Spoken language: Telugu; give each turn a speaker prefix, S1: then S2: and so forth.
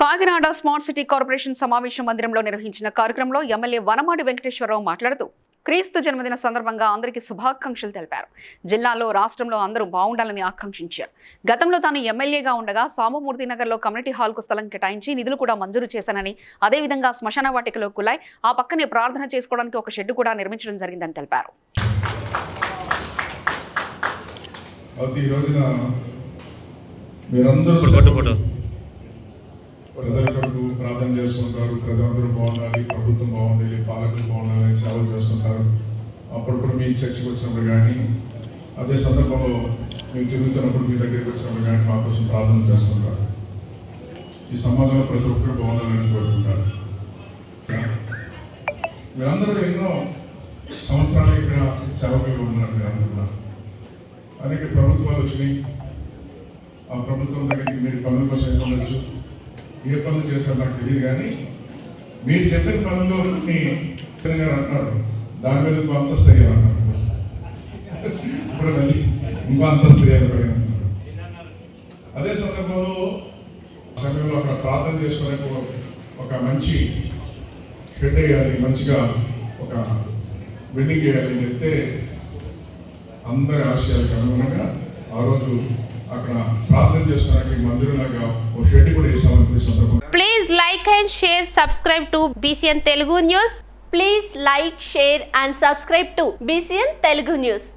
S1: కాకినాడ స్మార్ట్ సిటీ కార్పొరేషన్ సమావేశ మందిరంలో నిర్వహించిన కార్యక్రమంలో ఎమ్మెల్యే వనమాడి వెంకటేశ్వరరావు మాట్లాడుతూ క్రీస్తు జన్మదిన సందర్భంగా అందరికీ శుభాకాంక్షలు తెలిపారు. జిల్లాలో రాష్ట్రంలో అందరూ బాగుండాలని ఆకాంక్షించారు. గతంలో తాను ఎమ్మెల్యేగా ఉండగా సామమూర్తి నగర్లో కమ్యూనిటీ హాల్కు స్థలం కేటాయించి నిధులు కూడా మంజూరు చేశానని అదేవిధంగా శ్మశాన వాటికలో కులాయ్ ఆ పక్కనే ప్రార్థన చేసుకోవడానికి ఒక షెడ్ కూడా నిర్మించడం జరిగిందని తెలిపారు.
S2: అది ఈ రోజున మీరందరూ ప్రజలకు ప్రార్థన చేస్తుంటారు. ప్రజలందరూ బాగుండాలి ప్రభుత్వం బాగుండాలి పాలకులు బాగుండాలని సేవలు చేస్తుంటారు. అప్పుడప్పుడు మీ చర్చకు వచ్చినప్పుడు కానీ అదే సందర్భంలో మేము తిరుగుతున్నప్పుడు మీ దగ్గరికి వచ్చినప్పుడు కానీ మా కోసం ప్రార్థన చేస్తుంటారు. ఈ సమాజంలో ప్రతి ఒక్కరు బాగుండాలని కోరుకుంటారు. మీరందరూ ఎన్నో సంవత్సరాలు ఇక్కడ సేవకులు ఉన్నారు మీరందరూ కూడా. అనేక ప్రభుత్వాలు వచ్చినాయి. ఆ ప్రభుత్వం దగ్గరికి మీరు పనుల కోసం వెళ్ళొచ్చు. ఏ పనులు చేశారు నాకు తెలియదు కానీ మీరు చెప్పిన పనుల్లో మీ గారు అంటున్నారు దాని మీద ఇంకో అంతస్తు అయ్యారు అన్నారు ఇప్పుడు మళ్ళీ ఇంకో అంతస్తు అదే సందర్భంలో సమయంలో అక్కడ ప్రార్థన చేసుకోవడానికి ఒక- ఒక మంచి షెడ్ వేయాలి మంచిగా ఒక బిల్డింగ్ వేయాలి అని చెప్తే అందరి ఆశయాలకు అనుగుణంగా ఆ రోజు అక్కడ చేసుకోవడానికి
S3: please like and share subscribe to BCN Telugu news
S4: please like share and subscribe to BCN Telugu news